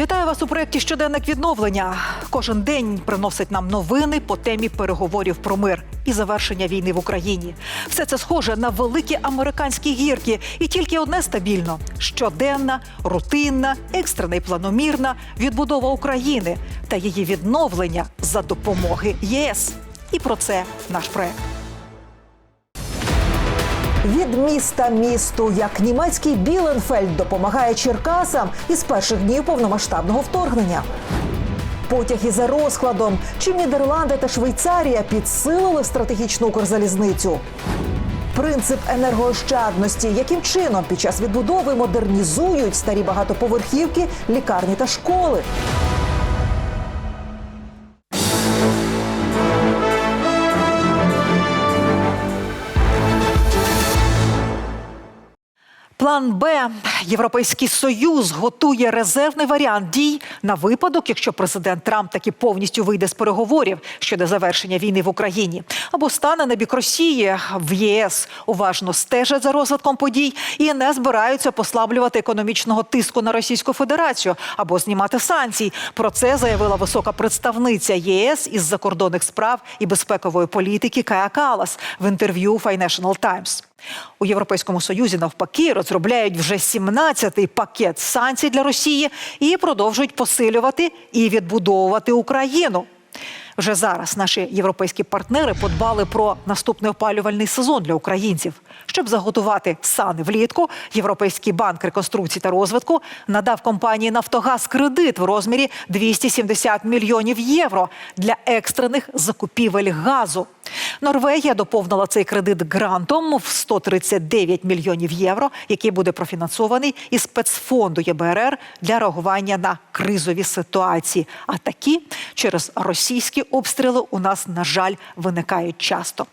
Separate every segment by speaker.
Speaker 1: Вітаю вас у проєкті Щоденник відновлення. Кожен день приносить нам новини по темі переговорів про мир і завершення війни в Україні. Все це схоже на великі американські гірки, і тільки одне стабільно: щоденна, рутинна, екстрена і планомірна відбудова України та її відновлення за допомоги ЄС. І про це наш проект. Від міста місту, як німецький Біленфельд допомагає Черкасам із перших днів повномасштабного вторгнення. Потяги за розкладом, чи Нідерланди та Швейцарія підсилили стратегічну Укрзалізницю. Принцип енергоощадності, яким чином під час відбудови модернізують старі багатоповерхівки, лікарні та школи. План Б Європейський Союз готує резервний варіант дій на випадок, якщо президент Трамп таки повністю вийде з переговорів щодо завершення війни в Україні, або стане на бік Росії в ЄС. Уважно стежать за розвитком подій і не збираються послаблювати економічного тиску на Російську Федерацію або знімати санкцій. Про це заявила висока представниця єС із закордонних справ і безпекової політики Кая Калас в інтерв'ю Financial Times. У Європейському Союзі навпаки розробляють вже 17-й пакет санкцій для Росії і продовжують посилювати і відбудовувати Україну. Вже зараз наші європейські партнери подбали про наступний опалювальний сезон для українців. Щоб заготувати сани влітку, Європейський банк реконструкції та розвитку надав компанії Нафтогаз кредит в розмірі 270 мільйонів євро для екстрених закупівель газу. Норвегія доповнила цей кредит грантом в 139 мільйонів євро, який буде профінансований із спецфонду ЄБРР для реагування на кризові ситуації. А такі через російські обстріли у нас, на жаль, виникають часто.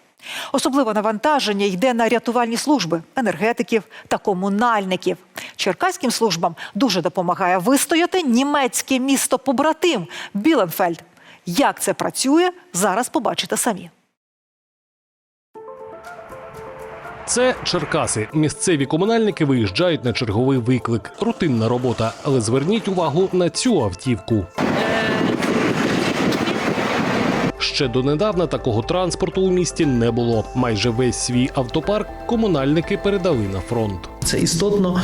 Speaker 1: Особливе навантаження йде на рятувальні служби енергетиків та комунальників. Черкаським службам дуже допомагає вистояти німецьке місто побратим Біленфельд. Як це працює, зараз побачите самі.
Speaker 2: Це Черкаси. Місцеві комунальники виїжджають на черговий виклик. Рутинна робота. Але зверніть увагу на цю автівку. Ще донедавна такого транспорту у місті не було. Майже весь свій автопарк комунальники передали на фронт.
Speaker 3: Це істотно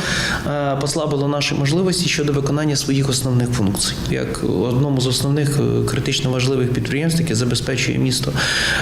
Speaker 3: е, послабило наші можливості щодо виконання своїх основних функцій, як одному з основних е, критично важливих підприємств, яке забезпечує місто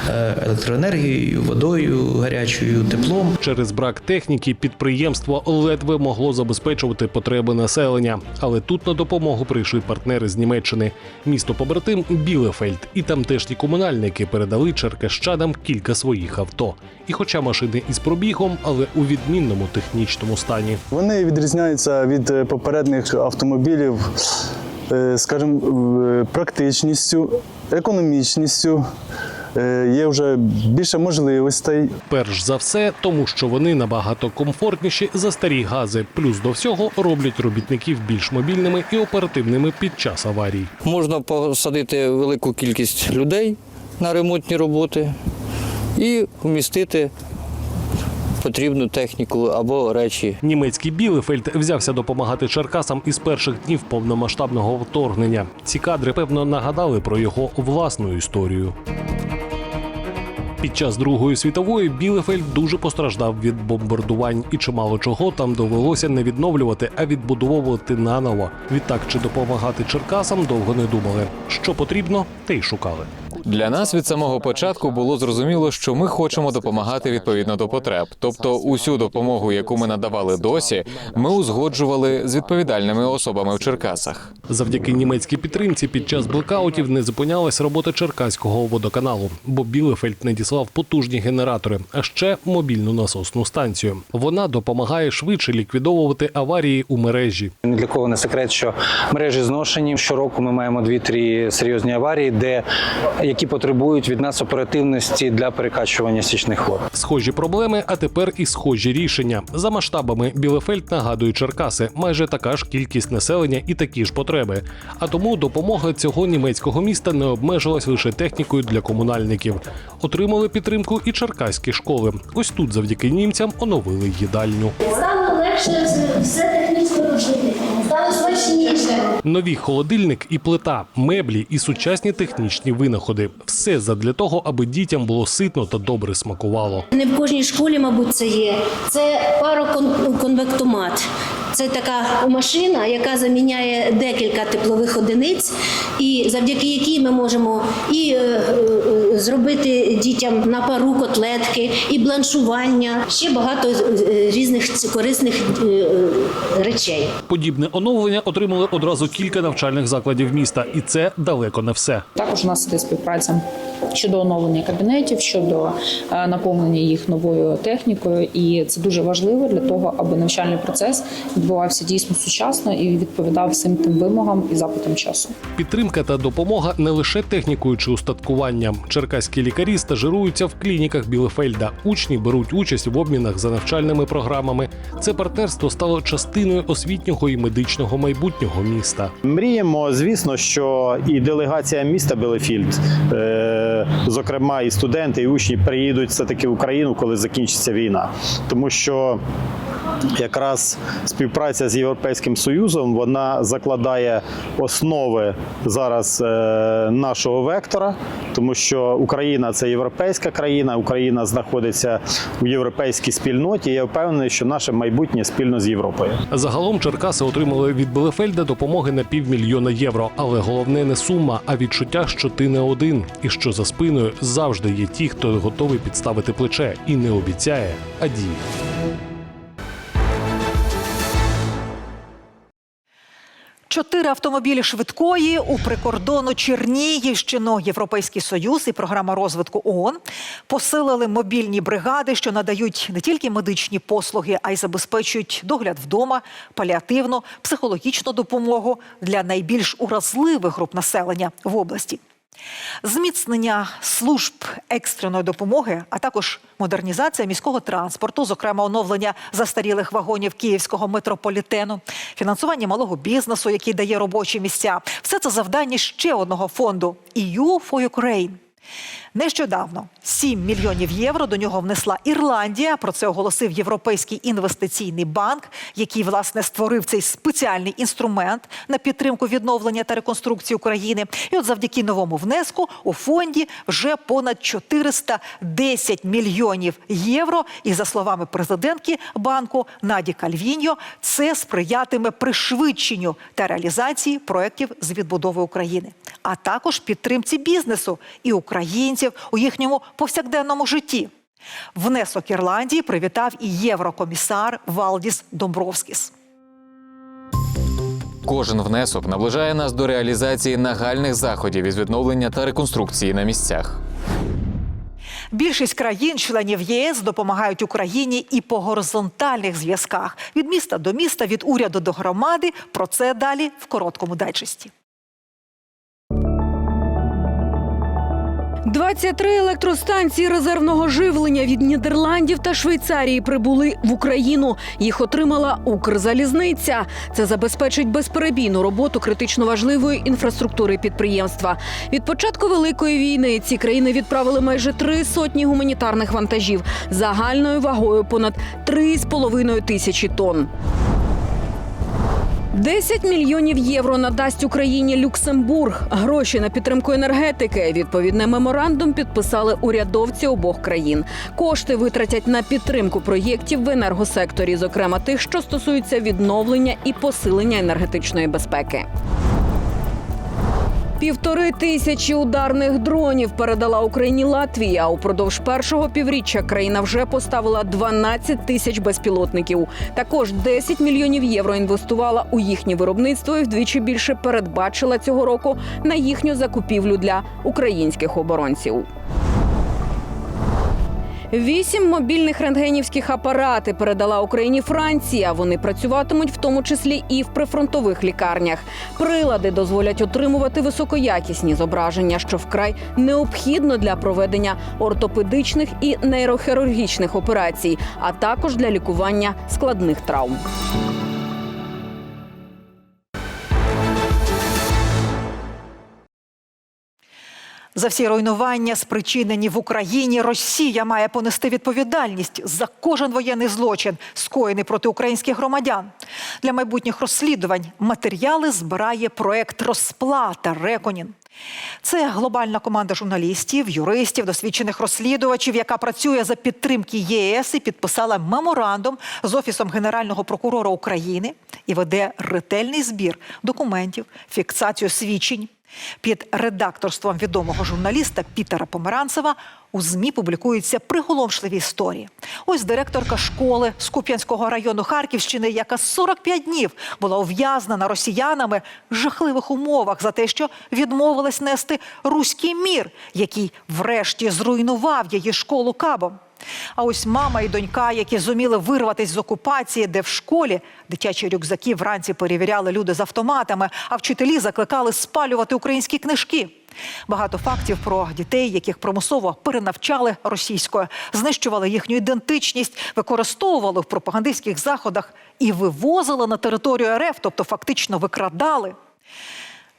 Speaker 3: е, електроенергією, водою, гарячою, теплом.
Speaker 2: Через брак техніки підприємство ледве могло забезпечувати потреби населення. Але тут на допомогу прийшли партнери з Німеччини. Місто побратим Білефельд і тамтешні комунальники передали черкащанам кілька своїх авто. І хоча машини із пробігом, але у відмінному технічному стані.
Speaker 4: Вони відрізняються від е, попередніх автомобілів, е, скажімо, е, практичністю, економічністю. Є вже більше можливостей.
Speaker 2: Перш за все, тому що вони набагато комфортніші за старі гази. Плюс до всього роблять робітників більш мобільними і оперативними під час аварій.
Speaker 5: Можна посадити велику кількість людей на ремонтні роботи і вмістити потрібну техніку або речі.
Speaker 2: Німецький Білефельд взявся допомагати Черкасам із перших днів повномасштабного вторгнення. Ці кадри певно нагадали про його власну історію. Під час Другої світової Білефельд дуже постраждав від бомбардувань, і чимало чого там довелося не відновлювати, а відбудовувати наново. Відтак, чи допомагати Черкасам довго не думали. Що потрібно, те й шукали.
Speaker 6: Для нас від самого початку було зрозуміло, що ми хочемо допомагати відповідно до потреб. Тобто, усю допомогу, яку ми надавали досі, ми узгоджували з відповідальними особами в Черкасах.
Speaker 2: Завдяки німецькій підтримці під час блекаутів не зупинялась робота Черкаського водоканалу, бо Білефельд надіслав потужні генератори, а ще мобільну насосну станцію. Вона допомагає швидше ліквідовувати аварії у мережі.
Speaker 7: Ні для кого не секрет, що мережі зношені. Щороку ми маємо дві-три серйозні аварії, де які потребують від нас оперативності для перекачування стічних вод.
Speaker 2: Схожі проблеми, а тепер і схожі рішення. За масштабами Білефельд нагадує Черкаси, майже така ж кількість населення і такі ж потреби. А тому допомога цього німецького міста не обмежилась лише технікою для комунальників. Отримали підтримку і черкаські школи. Ось тут, завдяки німцям, оновили їдальню.
Speaker 8: Саме легше все технічно. Стало.
Speaker 2: Нові холодильник і плита, меблі і сучасні технічні винаходи все задля того, аби дітям було ситно та добре смакувало.
Speaker 9: Не в кожній школі, мабуть, це є. Це пароконвектомат. Це така машина, яка заміняє декілька теплових одиниць, і завдяки якій ми можемо і е, е, зробити дітям на пару котлетки, і бланшування, ще багато е, різних корисних речей.
Speaker 2: Подібне оновлення отримали одразу кілька навчальних закладів міста, і це далеко не все.
Speaker 10: Також у нас іде співпраця щодо оновлення кабінетів, щодо наповнення їх новою технікою, і це дуже важливо для того, аби навчальний процес відбувався дійсно сучасно і відповідав всім тим вимогам і запитам часу.
Speaker 2: Підтримка та допомога не лише технікою чи устаткуванням. Черкаські лікарі стажируються в клініках Білефельда. Учні беруть участь в обмінах за навчальними програмами. Це партнерство стало частиною освітнього і медичного майбутнього міста.
Speaker 11: Мріємо, звісно, що і делегація міста Белефільд, е, зокрема, і студенти, і учні приїдуть все таки в Україну, коли закінчиться війна, тому що. Якраз співпраця з Європейським Союзом вона закладає основи зараз е, нашого вектора, тому що Україна це європейська країна, Україна знаходиться в європейській спільноті. Я впевнений, що наше майбутнє спільно з Європою.
Speaker 2: Загалом Черкаси отримали від Белефельда допомоги на півмільйона євро. Але головне не сума, а відчуття, що ти не один, і що за спиною завжди є ті, хто готовий підставити плече і не обіцяє, а діє.
Speaker 1: Чотири автомобілі швидкої у прикордону Чернігівщину Європейський Союз і програма розвитку ООН посилили мобільні бригади, що надають не тільки медичні послуги, а й забезпечують догляд вдома, паліативну, психологічну допомогу для найбільш уразливих груп населення в області. Зміцнення служб екстреної допомоги, а також модернізація міського транспорту, зокрема оновлення застарілих вагонів київського метрополітену, фінансування малого бізнесу, який дає робочі місця. Все це завдання ще одного фонду EU for Ukraine. Нещодавно 7 мільйонів євро до нього внесла Ірландія. Про це оголосив Європейський інвестиційний банк, який власне створив цей спеціальний інструмент на підтримку відновлення та реконструкції України. І от завдяки новому внеску у фонді вже понад 410 мільйонів євро. І за словами президентки банку Наді Кальвіньо, це сприятиме пришвидшенню та реалізації проєктів з відбудови України, а також підтримці бізнесу і українців у їхньому повсякденному житті. Внесок Ірландії привітав і єврокомісар Валдіс Домбровскіс.
Speaker 6: Кожен внесок наближає нас до реалізації нагальних заходів із відновлення та реконструкції на місцях.
Speaker 1: Більшість країн-членів ЄС допомагають Україні і по горизонтальних зв'язках від міста до міста, від уряду до громади. Про це далі в короткому дайджесті.
Speaker 12: 23 електростанції резервного живлення від Нідерландів та Швейцарії прибули в Україну. Їх отримала Укрзалізниця. Це забезпечить безперебійну роботу критично важливої інфраструктури підприємства. Від початку великої війни ці країни відправили майже три сотні гуманітарних вантажів загальною вагою понад 3,5 тисячі тонн. 10 мільйонів євро надасть Україні Люксембург. Гроші на підтримку енергетики. Відповідне меморандум підписали урядовці обох країн. Кошти витратять на підтримку проєктів в енергосекторі, зокрема тих, що стосуються відновлення і посилення енергетичної безпеки. Півтори тисячі ударних дронів передала Україні Латвія. Упродовж першого півріччя країна вже поставила 12 тисяч безпілотників. Також 10 мільйонів євро інвестувала у їхнє виробництво і вдвічі більше передбачила цього року на їхню закупівлю для українських оборонців. Вісім мобільних рентгенівських апарати передала Україні Франція. Вони працюватимуть в тому числі і в прифронтових лікарнях. Прилади дозволять отримувати високоякісні зображення, що вкрай необхідно для проведення ортопедичних і нейрохірургічних операцій, а також для лікування складних травм.
Speaker 1: За всі руйнування, спричинені в Україні, Росія має понести відповідальність за кожен воєнний злочин, скоєний проти українських громадян. Для майбутніх розслідувань матеріали збирає проект Розплата Реконін. Це глобальна команда журналістів, юристів, досвідчених розслідувачів, яка працює за підтримки ЄС і підписала меморандум з офісом генерального прокурора України і веде ретельний збір документів, фіксацію свідчень. Під редакторством відомого журналіста Пітера Померанцева у ЗМІ публікуються приголомшливі історії. Ось директорка школи з Куп'янського району Харківщини, яка 45 днів була ув'язнена росіянами в жахливих умовах за те, що відмовилась нести руський мір, який врешті зруйнував її школу кабом. А ось мама і донька, які зуміли вирватися з окупації, де в школі дитячі рюкзаки вранці перевіряли люди з автоматами, а вчителі закликали спалювати українські книжки. Багато фактів про дітей, яких примусово перенавчали російською, знищували їхню ідентичність, використовували в пропагандистських заходах і вивозили на територію РФ, тобто фактично викрадали.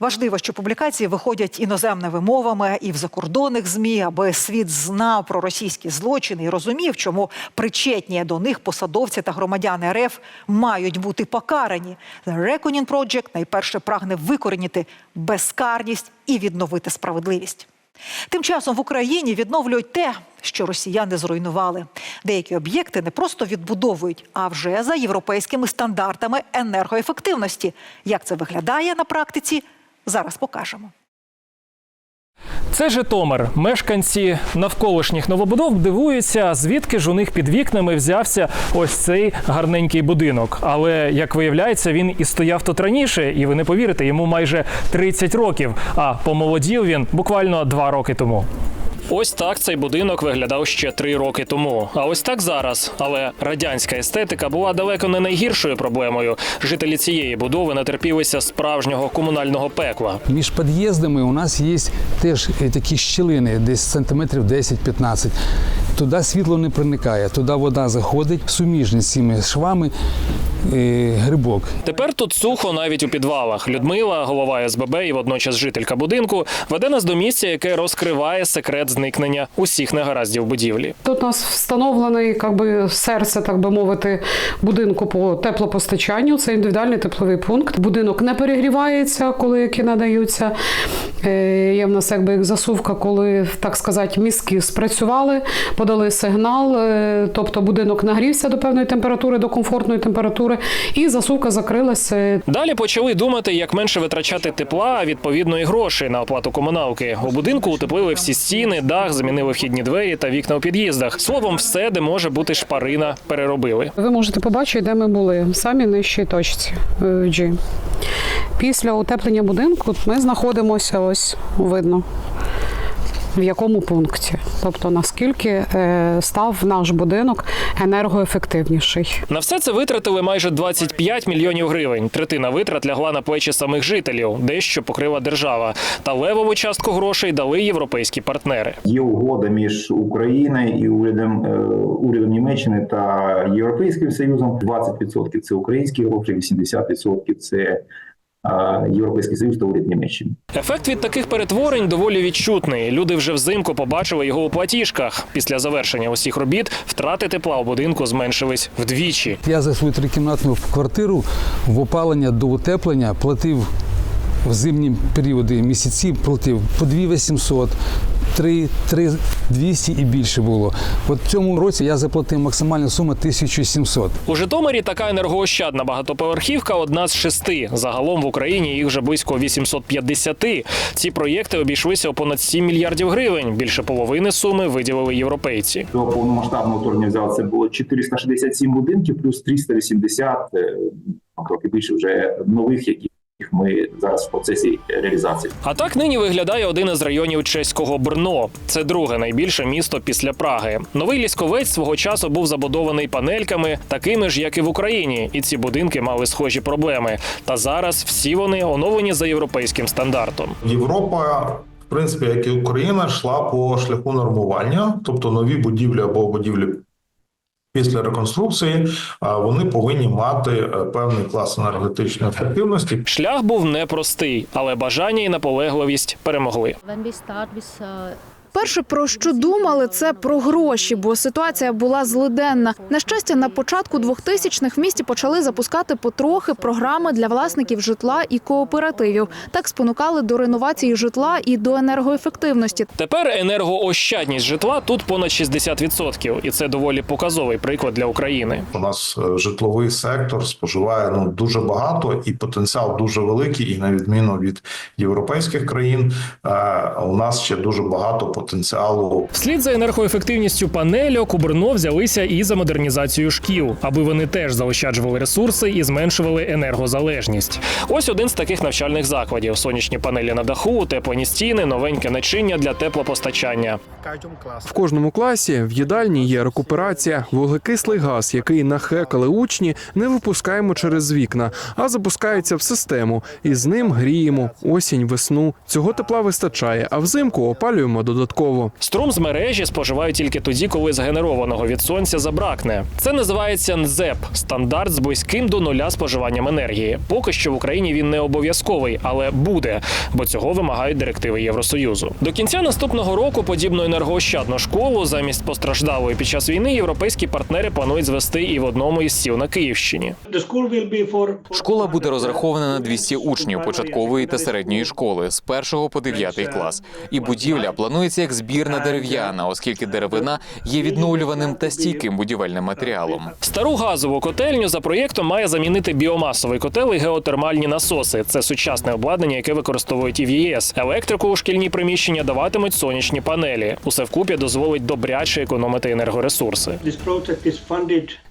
Speaker 1: Важливо, що публікації виходять іноземними мовами і в закордонних змі, аби світ знав про російські злочини і розумів, чому причетні до них посадовці та громадяни РФ мають бути покарані. The Reckoning Project найперше прагне викорінити безкарність і відновити справедливість. Тим часом в Україні відновлюють те, що росіяни зруйнували. Деякі об'єкти не просто відбудовують, а вже за європейськими стандартами енергоефективності. Як це виглядає на практиці, зараз покажемо.
Speaker 13: Це Житомир. Мешканці навколишніх новобудов дивуються, звідки ж у них під вікнами взявся ось цей гарненький будинок. Але як виявляється, він і стояв тут раніше, і ви не повірите, йому майже 30 років. А помолодів він буквально два роки тому. Ось так цей будинок виглядав ще три роки тому. А ось так зараз. Але радянська естетика була далеко не найгіршою проблемою. Жителі цієї будови натерпілися справжнього комунального пекла.
Speaker 14: Між під'їздами у нас є теж е, такі щілини, десь сантиметрів 10-15. Туди світло не проникає, туди вода заходить, суміжні з цими швами е, грибок.
Speaker 13: Тепер тут сухо навіть у підвалах. Людмила, голова СББ і водночас жителька будинку, веде нас до місця, яке розкриває секрет зникнення усіх негараздів будівлі.
Speaker 15: Тут у нас встановлений как би, серце, так би мовити, будинку по теплопостачанню. Це індивідуальний тепловий пункт. Будинок не перегрівається, коли які надаються. Е, Є в нас якби як засувка, коли, так сказати, мізки спрацювали, подали сигнал, е, тобто будинок нагрівся до певної температури, до комфортної температури, і засувка закрилася.
Speaker 13: Далі почали думати, як менше витрачати тепла, а відповідно і грошей на оплату комуналки. У будинку утеплили всі стіни, дах, замінили вхідні двері та вікна у під'їздах. Словом, все, де може бути шпарина, переробили.
Speaker 15: Ви можете побачити, де ми були, в самій нижчій точці е, G. Після утеплення будинку ми знаходимося ось видно. В якому пункті, тобто наскільки е, став наш будинок енергоефективніший.
Speaker 13: На все це витратили майже 25 мільйонів гривень. Третина витрат лягла на плечі самих жителів, дещо покрила держава. Та левову частку грошей дали європейські партнери.
Speaker 16: Є угода між Україною і урядом е, урядом Німеччини та Європейським Союзом. 20% – це українські гроші, 80% – це Європейський Союз та уряд Німеччини.
Speaker 13: Ефект від таких перетворень доволі відчутний. Люди вже взимку побачили його у платіжках. Після завершення усіх робіт втрати тепла у будинку зменшились вдвічі.
Speaker 14: Я за свою трикімнатну квартиру в опалення до утеплення платив в зимні періоди місяці платив по 2 800, 3, 3 200 і більше було. От в цьому році я заплатив максимальну суму 1700.
Speaker 13: У Житомирі така енергоощадна багатоповерхівка одна з шести. Загалом в Україні їх вже близько 850. Ці проєкти обійшлися у понад 7 мільярдів гривень. Більше половини суми виділили європейці.
Speaker 16: До повномасштабного вторгнення взяли це було 467 будинків, плюс 380, е, трохи більше вже нових, які ми зараз в процесі реалізації.
Speaker 13: А так нині виглядає один із районів чеського Брно. Це друге найбільше місто після Праги. Новий лісковець свого часу був забудований панельками, такими ж, як і в Україні, і ці будинки мали схожі проблеми. Та зараз всі вони оновлені за європейським стандартом.
Speaker 17: Європа, в принципі, як і Україна, йшла по шляху нормування, тобто нові будівлі або будівлі Після реконструкції вони повинні мати е, певний клас енергетичної ефективності.
Speaker 13: Шлях був непростий, але бажання і наполегливість перемогли.
Speaker 18: Перше, про що думали, це про гроші, бо ситуація була злиденна. На щастя, на початку 2000-х в місті почали запускати потрохи програми для власників житла і кооперативів. Так спонукали до реновації житла і до енергоефективності.
Speaker 13: Тепер енергоощадність житла тут понад 60%, і це доволі показовий приклад для України.
Speaker 17: У нас е, житловий сектор споживає ну дуже багато і потенціал дуже великий. І на відміну від європейських країн, е, у нас ще дуже багато потенціалу
Speaker 13: Вслід за енергоефективністю панельок у Брно взялися і за модернізацію шкіл, аби вони теж заощаджували ресурси і зменшували енергозалежність. Ось один з таких навчальних закладів: сонячні панелі на даху, утеплені стіни, новеньке начиння для теплопостачання.
Speaker 19: В кожному класі в їдальні є рекуперація, вуглекислий газ, який нахекали учні, не випускаємо через вікна, а запускається в систему. І з ним гріємо осінь, весну. Цього тепла вистачає, а взимку опалюємо додатково.
Speaker 13: Струм з мережі споживають тільки тоді, коли згенерованого від сонця забракне. Це називається НЗЕП стандарт з близьким до нуля споживанням енергії. Поки що в Україні він не обов'язковий, але буде, бо цього вимагають директиви Євросоюзу. До кінця наступного року подібну енергоощадну школу замість постраждалої під час війни європейські партнери планують звести і в одному із сіл на Київщині.
Speaker 6: Школа буде розрахована на 200 учнів початкової та середньої школи з 1 по 9 клас. І будівля планується як збірна дерев'яна, оскільки деревина є відновлюваним та стійким будівельним матеріалом.
Speaker 13: Стару газову котельню за проєктом має замінити біомасовий котел і геотермальні насоси. Це сучасне обладнання, яке використовують і в ЄС. Електрику у шкільні приміщення даватимуть сонячні панелі. Усе вкупі дозволить добряче економити енергоресурси.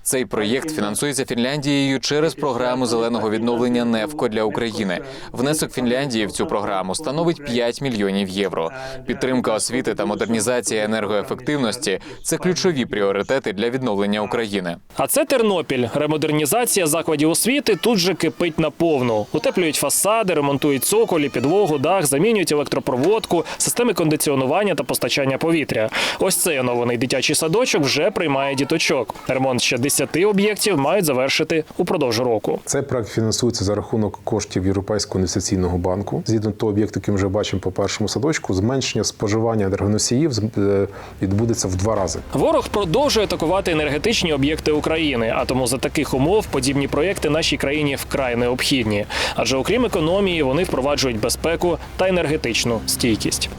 Speaker 6: Цей проєкт фінансується Фінляндією через програму зеленого відновлення НЕФКО для України. Внесок Фінляндії в цю програму становить 5 мільйонів євро. Підтримка освіти та модернізація енергоефективності це ключові пріоритети для відновлення України.
Speaker 13: А це Тернопіль. Ремодернізація закладів освіти тут же кипить наповну. Утеплюють фасади, ремонтують цоколі, підлогу, дах, замінюють електропроводку, системи кондиціонування та постачання повітря. Ось цей оновлений дитячий садочок вже приймає діточок. Ремонт ще 10 об'єктів мають завершити упродовж року.
Speaker 20: Цей проект фінансується за рахунок коштів Європейського інвестиційного банку. Згідно того об'єкту, який ми вже бачимо по першому садочку, зменшення споживання енергоносіїв е, відбудеться в два рази.
Speaker 13: Ворог продовжує атакувати енергетичні об'єкти України, а тому за таких умов подібні проєкти нашій країні вкрай необхідні. Адже окрім економії, вони впроваджують безпеку та енергетичну стійкість.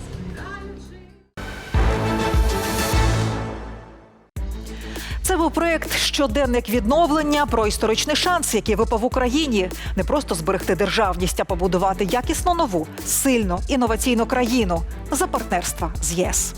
Speaker 1: Проект Щоденник відновлення про історичний шанс, який випав Україні. Не просто зберегти державність, а побудувати якісно нову, сильну інноваційну країну за партнерства з ЄС.